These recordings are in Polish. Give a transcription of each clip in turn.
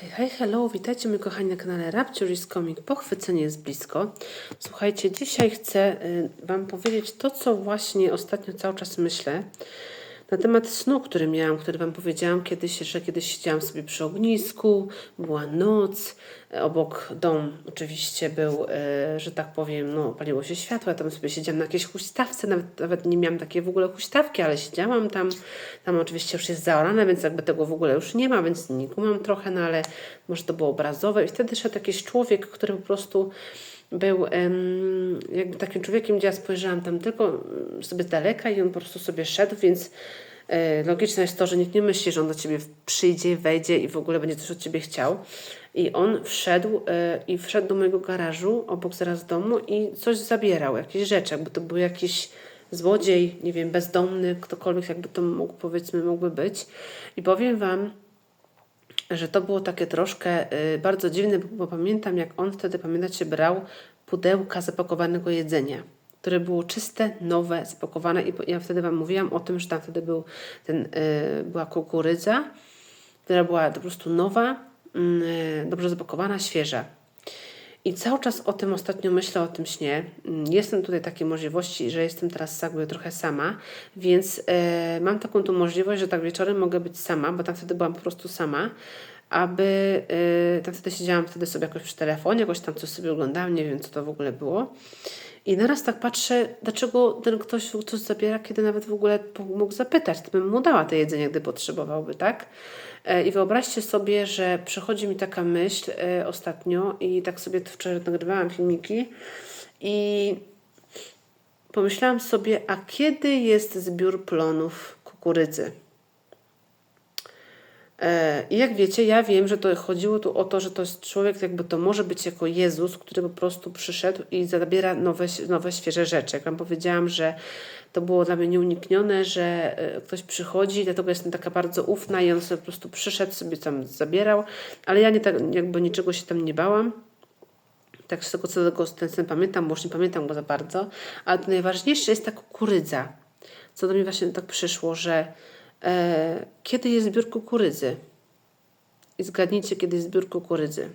Hej, hello, witajcie moi kochani na kanale Rapture is Coming. Pochwycenie jest blisko. Słuchajcie, dzisiaj chcę y, Wam powiedzieć to, co właśnie ostatnio cały czas myślę na temat snu, który miałam, który Wam powiedziałam kiedyś, że kiedyś siedziałam sobie przy ognisku, była noc, e, obok dom oczywiście był, e, że tak powiem, no paliło się światło, ja tam sobie siedziałam na jakiejś huśtawce, nawet, nawet nie miałam takiej w ogóle huśtawki, ale siedziałam tam, tam oczywiście już jest zaorane, więc jakby tego w ogóle już nie ma, więc nie kumam trochę, no ale może to było obrazowe. I wtedy szedł jakiś człowiek, który po prostu był jakby takim człowiekiem, gdzie ja spojrzałam tam tylko sobie z daleka i on po prostu sobie szedł, więc e, logiczne jest to, że nikt nie myśli, że on do ciebie przyjdzie, wejdzie i w ogóle będzie coś od ciebie chciał. I on wszedł e, i wszedł do mojego garażu obok zaraz domu i coś zabierał, jakieś rzeczy, jakby to był jakiś złodziej, nie wiem, bezdomny, ktokolwiek jakby to mógł, powiedzmy, mógłby być. I powiem Wam, że to było takie troszkę y, bardzo dziwne, bo, pamiętam, jak on wtedy, pamiętacie, brał pudełka zapakowanego jedzenia, które było czyste, nowe, zapakowane i ja wtedy Wam mówiłam o tym, że tam wtedy był ten, y, była kukurydza, która była po prostu nowa, mm, y, dobrze zapakowana, świeża. I cały czas o tym ostatnio myślę, o tym śnie. Mm, Jestem tutaj takiej możliwości, że jestem teraz jakby trochę sama, więc e, mam taką tu możliwość, że tak wieczorem mogę być sama, bo tam wtedy byłam po prostu sama, aby e, tam wtedy siedziałam wtedy sobie jakoś przy telefonie, jakoś tam coś sobie oglądałam, nie wiem co to w ogóle było. I naraz tak patrzę, dlaczego ten ktoś coś zabiera, kiedy nawet w ogóle mógł zapytać, bym mu dała to jedzenie, gdy potrzebowałby, tak? E, I wyobraźcie sobie, że przychodzi mi taka myśl e, ostatnio i tak sobie wczoraj nagrywałam filmiki i pomyślałam sobie, a kiedy jest zbiór plonów kukurydzy? E, I jak wiecie, ja wiem, że to chodziło tu o to, że to jest człowiek, jakby to może być jako Jezus, który po prostu przyszedł i zabiera nowe, nowe świeże rzeczy. Jak Wam powiedziałam, że to było dla mnie nieuniknione, że e, ktoś przychodzi, dlatego jestem taka bardzo ufna i on sobie po prostu przyszedł, sobie tam zabierał, ale ja nie tak, jakby niczego się tam nie bałam. Tak z tego co tego ten sen pamiętam, bo już nie pamiętam go za bardzo, ale to najważniejsze jest ta kukurydza. Co do mnie właśnie tak przyszło, że kiedy jest zbiór kukurydzy? I zgadnijcie, kiedy jest zbiór kukurydzy.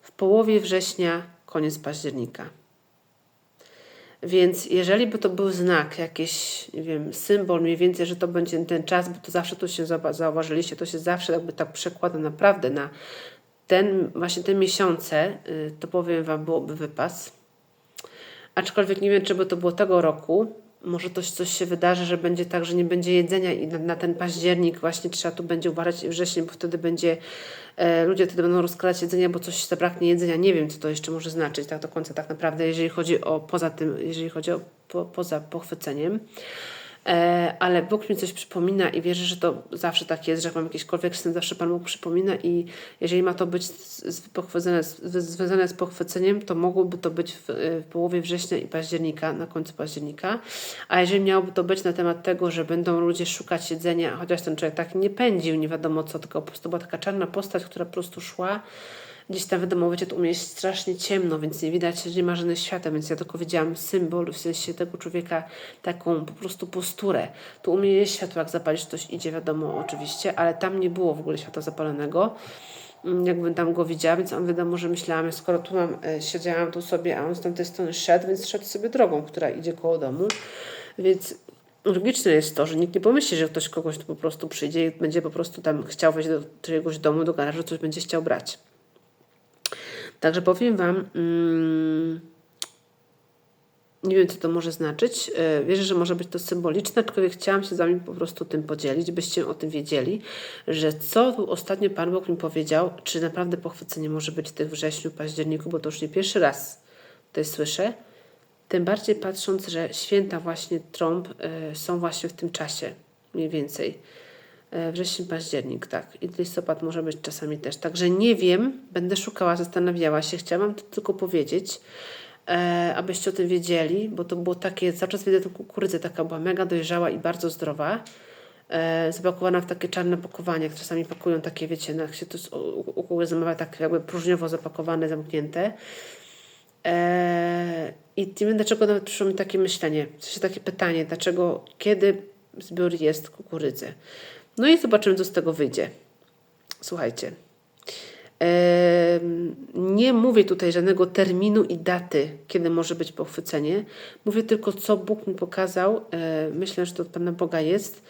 W połowie września, koniec października. Więc jeżeli by to był znak, jakiś, nie wiem, symbol mniej więcej, że to będzie ten czas, bo to zawsze tu się zauwa- zauważyliście, to się zawsze jakby tak przekłada naprawdę na ten, właśnie te miesiące, y, to powiem Wam, byłoby wypas. Aczkolwiek nie wiem, czy by to było tego roku. Może coś, coś się wydarzy, że będzie tak, że nie będzie jedzenia i na, na ten październik właśnie trzeba tu będzie uważać i wrzesień, bo wtedy będzie, e, ludzie wtedy będą rozkładać jedzenie, bo coś zabraknie jedzenia. Nie wiem, co to jeszcze może znaczyć tak do końca tak naprawdę, jeżeli chodzi o poza tym, jeżeli chodzi o po, poza pochwyceniem. E, ale Bóg mi coś przypomina i wierzę, że to zawsze tak jest, że jak mam jakikolwiek sen, zawsze Pan Bóg przypomina i jeżeli ma to być z, z, z, związane z pochwyceniem, to mogłoby to być w, w połowie września i października, na końcu października. A jeżeli miałoby to być na temat tego, że będą ludzie szukać jedzenia, chociaż ten człowiek tak nie pędził, nie wiadomo co, tylko po prostu była taka czarna postać, która po prostu szła, Gdzieś tam wiadomo, wiecie, tu u mnie jest strasznie ciemno, więc nie widać, nie ma żadnych światła, więc ja tylko widziałam symbol, w sensie tego człowieka, taką po prostu posturę. Tu u mnie jest światło, jak zapalisz, ktoś idzie, wiadomo, oczywiście, ale tam nie było w ogóle światła zapalonego. Mm, Jakbym tam go widziała, więc on wiadomo, że myślałam, skoro tu mam, e, siedziałam tu sobie, a on z tamtej strony szedł, więc szedł sobie drogą, która idzie koło domu, więc logiczne jest to, że nikt nie pomyśli, że ktoś kogoś tu po prostu przyjdzie i będzie po prostu tam chciał wejść do czyjegoś domu, do garażu, coś będzie chciał brać. Także powiem Wam, mm, nie wiem, co to może znaczyć. E, Wierzę, że może być to symboliczne, aczkolwiek chciałam się z Wami po prostu tym podzielić, byście o tym wiedzieli, że co tu ostatnio Pan Bóg mi powiedział, czy naprawdę pochwycenie może być w tych wrześniu, październiku, bo to już nie pierwszy raz tutaj słyszę. Tym bardziej patrząc, że święta właśnie trąb e, są właśnie w tym czasie, mniej więcej. E, Wrzesień, październik, tak. I listopad może być czasami też. Także nie wiem, będę szukała, zastanawiała się. Chciałam to tylko powiedzieć, e, abyście o tym wiedzieli, bo to było takie, cały czas widzę tę kukurydzę, taka była mega dojrzała i bardzo zdrowa. E, zapakowana w takie czarne pakowanie, jak czasami pakują takie, wiecie, no, jak się to u- kogoś zamawia, tak jakby próżniowo zapakowane, zamknięte. Eee, I nie wiem, dlaczego nawet przyszło mi takie myślenie, w sensie takie pytanie, dlaczego, kiedy zbiór jest kukurydzy. No i zobaczymy, co z tego wyjdzie. słuchajcie. Nie mówię tutaj żadnego terminu i daty, kiedy może być pochwycenie. Mówię tylko, co Bóg mi pokazał. E, Myślę, że to od Pana Boga jest,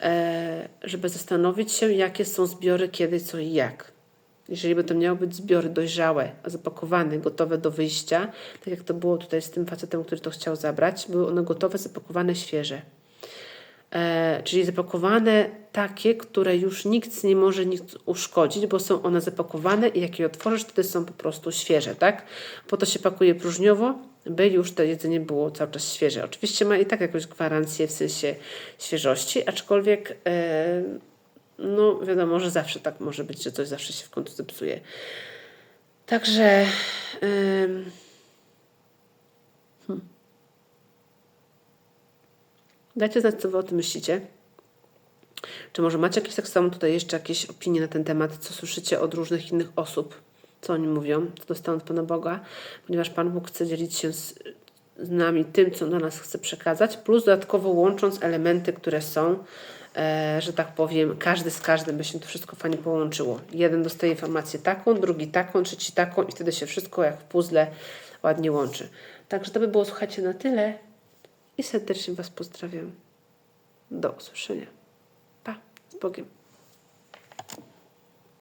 e, żeby zastanowić się, jakie są zbiory, kiedy, co i jak. Jeżeli to miały być zbiory dojrzałe, zapakowane, gotowe do wyjścia, tak jak to było tutaj z tym facetem, który to chciał zabrać, były one gotowe, zapakowane, świeże. E, czyli zapakowane takie, które już nikt nie może nic uszkodzić, bo są one zapakowane i jak je otworzysz, wtedy są po prostu świeże, tak? Po to się pakuje próżniowo, by już to jedzenie było cały czas świeże. Oczywiście ma i tak jakąś gwarancję w sensie świeżości, aczkolwiek e, no wiadomo, że zawsze tak może być, że coś zawsze się w końcu zepsuje. Także em, Dajcie znać, co Wy o tym myślicie. Czy może macie jakieś tak samo tutaj jeszcze jakieś opinie na ten temat, co słyszycie od różnych innych osób, co oni mówią, co dostaną od Pana Boga, ponieważ Pan Bóg chce dzielić się z, z nami tym, co do nas chce przekazać, plus dodatkowo łącząc elementy, które są, e, że tak powiem, każdy z każdym, by się to wszystko fajnie połączyło. Jeden dostaje informację taką, drugi taką, trzeci taką i wtedy się wszystko jak w puzzle ładnie łączy. Także to by było, słuchajcie, na tyle i serdecznie Was pozdrawiam. Do usłyszenia. Pa, z Bogiem.